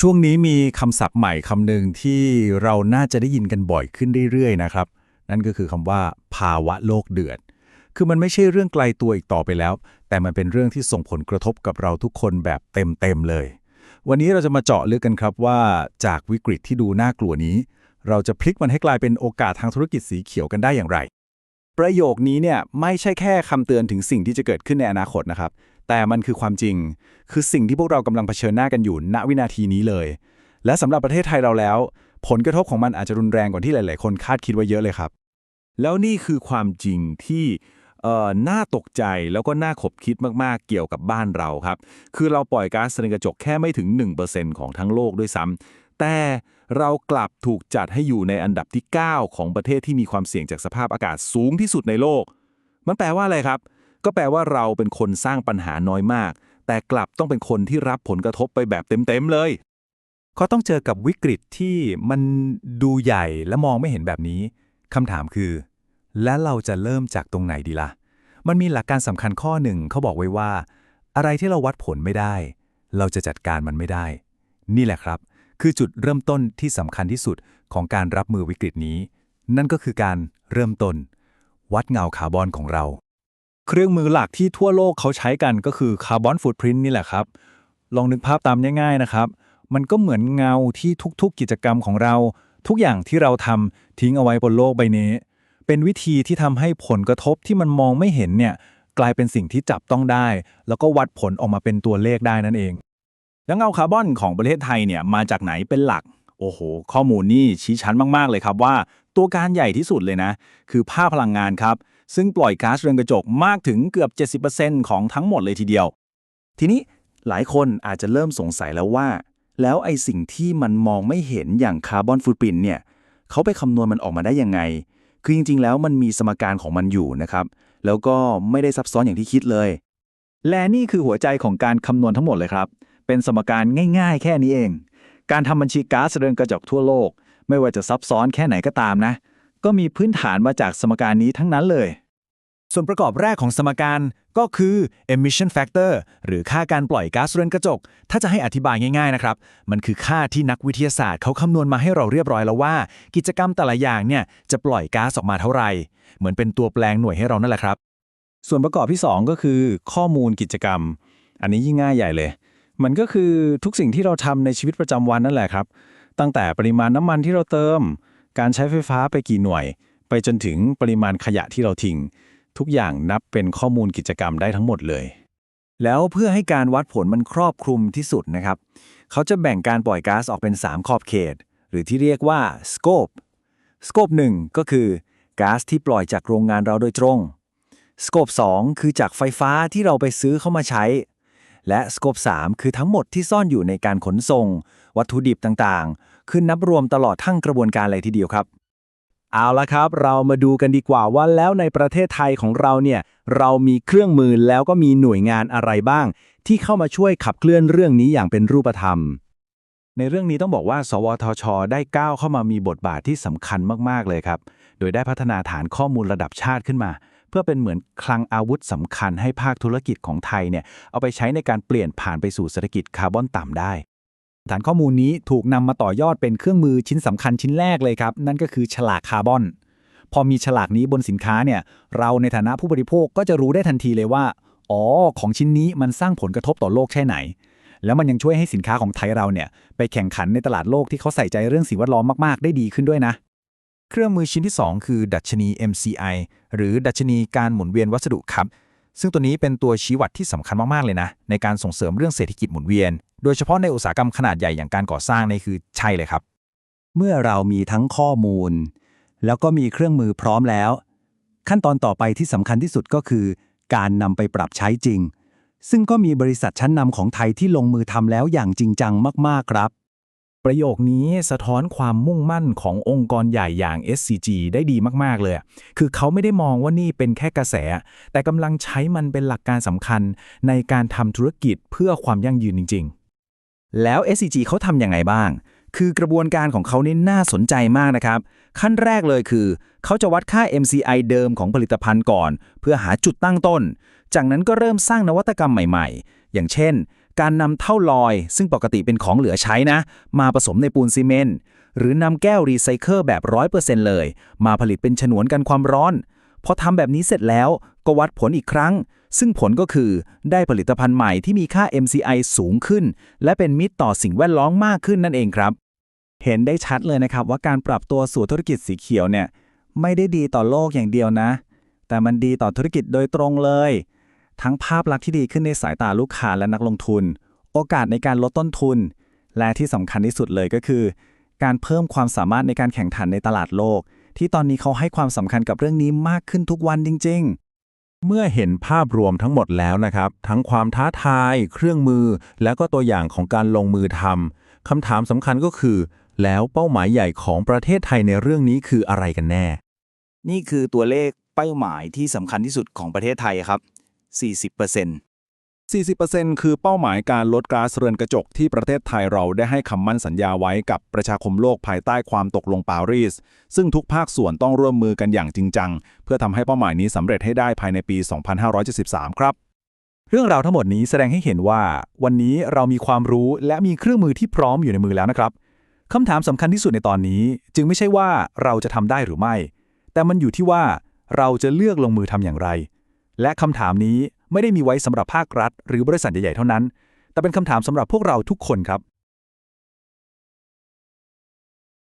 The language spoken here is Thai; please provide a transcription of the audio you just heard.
ช่วงนี้มีคำศัพท์ใหม่คำหนึ่งที่เราน่าจะได้ยินกันบ่อยขึ้นเรื่อยๆนะครับ นั่นก็คือคำว่า ภาวะโลกเดือด คือมันไม่ใช่เรื่องไกลตัวอีกต่อไปแล้ว แต่มันเป็นเรื่องที่ส่งผลกระทบกับเราทุกคนแบบเต็มๆเลย วันนี้เราจะมาเจาะลึกกันครับว่าจากวิกฤตที่ดูน่ากลัวนี้ เราจะพลิกมันให้กลายเป็นโอกาสทางธุรกิจสีเขียวกันได้อย่างไร ประโยคนี้เนี่ยไม่ใช่แค่คำเตือนถึงสิ่งที่จะเกิดขึ้นในอนาคตนะครับ แต่มันคือความจริง คือสิ่งที่พวกเรากำลังเผชิญหน้ากันอยู่ณวินาทีนี้เลย และสำหรับประเทศไทยเราแล้ว ผลกระทบของมันอาจจะรุนแรงกว่าที่หลาย ๆ คนคาดคิดไว้เยอะเลยครับ แล้วนี่คือความจริงที่เอ่อน่าตกใจแล้วก็น่าขบคิดมาก ๆ เกี่ยวกับบ้านเราครับ คือเราปล่อยก๊าซเรือนกระจกแค่ไม่ถึง 1%ของทั้งโลกด้วยซ้ำ แต่เรากลับถูกจัดให้อยู่ในอันดับที่ 9 ของประเทศที่มีความเสี่ยงจากสภาพอากาศสูงที่สุดในโลก มันแปลว่าอะไรครับ ก็แปลว่าเราเป็นคนสร้างปัญหาน้อยมาก แต่กลับต้องเป็นคนที่รับผลกระทบไปแบบเต็มๆเลย เขาต้องเจอกับวิกฤตที่มันดูใหญ่และมองไม่เห็นแบบนี้คำถามคือ และเราจะเริ่มจากตรงไหนดีล่ะ มันมีหลักการสำคัญข้อหนึ่งเขาบอกไว้ว่า อะไรที่เราวัดผลไม่ได้ เราจะจัดการมันไม่ได้ นี่แหละครับ คือจุดเริ่มต้นที่สำคัญที่สุดของการรับมือวิกฤตนี้ นั่นก็คือการเริ่มต้น วัดเงาคาร์บอนของเรา เครื่องมือหลักที่ทั่วโลกเขาใช้กันก็คือคาร์บอนฟุตพิ้นนี่แหละครับ ลองนึกภาพตามง่ายๆนะครับ มันก็เหมือนเงาที่ทุกๆกิจกรรมของเรา ทุกอย่างที่เราทำทิ้งเอาไว้บนโลกใบนี้ เป็นวิธีที่ทำให้ผลกระทบที่มันมองไม่เห็นเนี่ยกลายเป็นสิ่งที่จับต้องได้ แล้วก็วัดผลออกมาเป็นตัวเลขได้นั่นเอง แล้วเงาคาร์บอนของประเทศไทยเนี่ยมาจากไหนเป็นหลัก โอ้โห ข้อมูลนี่ชี้ชัดมาก ๆ เลยครับว่า ตัวการใหญ่ที่สุดเลยนะ คือภาคพลังงานครับ ซึ่งปล่อยก๊าซเรือนกระจกมากถึงเกือบ 70%ของทั้งหมดเลยทีเดียว ทีนี้หลายคนอาจจะเริ่มสงสัยแล้วว่า แล้วไอสิ่งที่มันมองไม่เห็นอย่างคาร์บอนฟุตปรินเนี่ยเขาไปคำนวณมันออกมาได้ยังไง คือจริง ๆ แล้วมันมีสมการของมันอยู่นะครับ แล้วก็ไม่ได้ซับซ้อนอย่างที่คิดเลย และนี่คือหัวใจของการคำนวณทั้งหมดเลยครับ เป็นสมการง่ายๆ แค่นี้เอง การทำบัญชีก๊าซเรือนกระจกทั่วโลก ไม่ว่าจะซับซ้อนแค่ไหนก็ตามนะ ก็มีพื้นฐานมาจากสมการนี้ทั้งนั้นเลย ส่วนประกอบแรกของสมการก็คือ emission factor หรือค่าการปล่อยก๊าซเรือนกระจก ถ้าจะให้อธิบายง่ายๆนะครับ มันคือค่าที่นักวิทยาศาสตร์เขาคำนวณมาให้เราเรียบร้อยแล้วว่า กิจกรรมแต่ละอย่างเนี่ยจะปล่อยก๊าซออกมาเท่าไหร่ เหมือนเป็นตัวแปลงหน่วยให้เรานั่นแหละครับ ส่วนประกอบที่ 2 ก็คือ ข้อมูลกิจกรรม อันนี้ยิ่งง่ายใหญ่เลย มันก็คือทุกสิ่งที่เราทำในชีวิตประจำวันนั่นแหละครับ ตั้งแต่ปริมาณน้ำมันที่เราเติม การใช้ไฟฟ้าไปกี่หน่วย ไปจนถึงปริมาณขยะที่เราทิ้ง ทุกอย่างนับเป็นข้อมูลกิจกรรมได้ทั้งหมดเลย แล้วเพื่อให้การวัดผลมันครอบคลุมที่สุดนะครับ เขาจะแบ่งการปล่อยก๊าซออกเป็น 3 ขอบเขต หรือที่เรียกว่า scope scope 1 ก็คือก๊าซที่ปล่อยจากโรงงานเราโดยตรงสโคป2คือจากไฟฟ้าที่เราไปซื้อเข้ามาใช้ และสโคป3คือทั้งหมดที่ซ่อนอยู่ในการขนส่ง วัตถุดิบต่างๆคือนับรวมตลอดทั้งกระบวนการเลยทีเดียวครับ เอาละครับ เรามาดูกันดีกว่าว่าแล้วในประเทศไทยของเราเนี่ยเรามีเครื่องมือแล้วก็มีหน่วยงานอะไรบ้าง ที่เข้ามาช่วยขับเคลื่อนเรื่องนี้อย่างเป็นรูปธรรม ในเรื่องนี้ต้องบอกว่า สวทช ได้ก้าวเข้ามามีบทบาทที่สำคัญมากๆเลยครับ โดยได้พัฒนาฐานข้อมูลระดับชาติขึ้นมา เพื่อเป็นเหมือนคลังอาวุธสำคัญให้ภาคธุรกิจของไทยเนี่ยเอาไปใช้ในการเปลี่ยนผ่านไปสู่เศรษฐกิจคาร์บอนต่ำได้ ฐานข้อมูลนี้ถูกนำมาต่อยอดเป็นเครื่องมือชิ้นสำคัญชิ้นแรกเลยครับ นั่นก็คือฉลากคาร์บอน พอมีฉลากนี้บนสินค้าเนี่ยเราในฐานะผู้บริโภคก็จะรู้ได้ทันทีเลยว่าอ๋อของชิ้นนี้มันสร้างผลกระทบต่อโลกแค่ไหน แล้วมันยังช่วยให้สินค้าของไทยเราเนี่ยไปแข่งขันในตลาดโลกที่เขาใส่ใจเรื่องสิ่งแวดล้อมมาก ๆ ได้ดีขึ้นด้วยนะ เครื่องมือชิ้นที่ 2 คือ ดัชนี MCI หรือดัชนีการหมุนเวียนวัสดุครับ ซึ่งตัวนี้เป็นตัวชี้วัดที่สำคัญมาก ๆ เลยนะ ในการส่งเสริมเรื่องเศรษฐกิจหมุนเวียน โดยเฉพาะในอุตสาหกรรมขนาดใหญ่อย่างการก่อสร้างนี่คือใช่เลยครับ เมื่อเรามีทั้งข้อมูล แล้วก็มีเครื่องมือพร้อมแล้ว ขั้นตอนต่อไปที่สำคัญที่สุดก็คือ การนำไปปรับใช้จริง ซึ่งก็มีบริษัทชั้นนำของไทยที่ลงมือทำแล้วอย่างจริงจังมาก ๆ ครับ ประโยคนี้สะท้อนความมุ่งมั่นขององค์กรใหญ่อย่าง SCG ได้ดีมาก ๆ เลย คือเขาไม่ได้มองว่านี่เป็นแค่กระแส แต่กำลังใช้มันเป็นหลักการสำคัญในการทำธุรกิจเพื่อความยั่งยืนจริง ๆ แล้ว SCG เขาทำยังไงบ้าง คือกระบวนการของเขานี่น่าสนใจมากนะครับ ขั้นแรกเลยคือ เขาจะวัดค่า MCI เดิมของผลิตภัณฑ์ก่อน เพื่อหาจุดตั้งต้น จากนั้นก็เริ่มสร้างนวัตกรรมใหม่ ๆ อย่างเช่น การนำเท่าลอย ซึ่งปกติเป็นของเหลือใช้นะ มาผสมในปูนซีเมนต์หรือนำแก้วรีไซเคิลแบบ 100%เลย มาผลิตเป็นฉนวนกันความร้อน พอทำแบบนี้เสร็จแล้วก็วัดผลอีกครั้ง ซึ่งผลก็คือได้ผลิตภัณฑ์ใหม่ที่มีค่า MCI สูงขึ้น และเป็นมิตรต่อสิ่งแวดล้อมมากขึ้นนั่นเองครับ เห็นได้ชัดเลยนะครับว่าการปรับตัวสู่ธุรกิจสีเขียวเนี่ยไม่ได้ดีต่อโลกอย่างเดียวนะ แต่มันดีต่อธุรกิจโดยตรงเลย ทั้งภาพลักษณ์ที่ดีขึ้นในสายตาลูกค้าและนักลงทุน โอกาสในการลดต้นทุน และที่สำคัญที่สุดเลยก็คือ การเพิ่มความสามารถในการแข่งขันในตลาดโลก ที่ตอนนี้เขาให้ความสำคัญกับเรื่องนี้มากขึ้นทุกวันจริง ๆเมื่อเห็นภาพรวมทั้งหมดแล้วนะครับ ทั้งความท้าทาย เครื่องมือ แล้วก็ตัวอย่างของการลงมือทำคำถามสำคัญก็คือ แล้วเป้าหมายใหญ่ของประเทศไทยในเรื่องนี้คืออะไรกันแน่ นี่คือตัวเลขเป้าหมายที่สำคัญที่สุดของประเทศไทยครับ 40% 40%คือเป้าหมายการลดก๊าซเรือนกระจกที่ประเทศไทยเราได้ให้คำมั่นสัญญาไว้กับประชาคมโลกภายใต้ความตกลงปารีส ซึ่งทุกภาคส่วนต้องร่วมมือกันอย่างจริงจัง เพื่อทำให้เป้าหมายนี้สำเร็จให้ได้ภายในปี 2573 ครับ เรื่องราวทั้งหมดนี้แสดงให้เห็นว่า วันนี้เรามีความรู้และมีเครื่องมือที่พร้อมอยู่ในมือแล้วนะครับคำถามสำคัญที่สุดในตอนนี้ จึงไม่ใช่ว่าเราจะทำได้หรือไม่ แต่มันอยู่ที่ว่าเราจะเลือกลงมือทำอย่างไร และคำถามนี้ไม่ได้มีไว้สำหรับภาครัฐ หรือบริษัทใหญ่ๆเท่านั้น แต่เป็นคำถามสำหรับพวกเราทุกคนครับ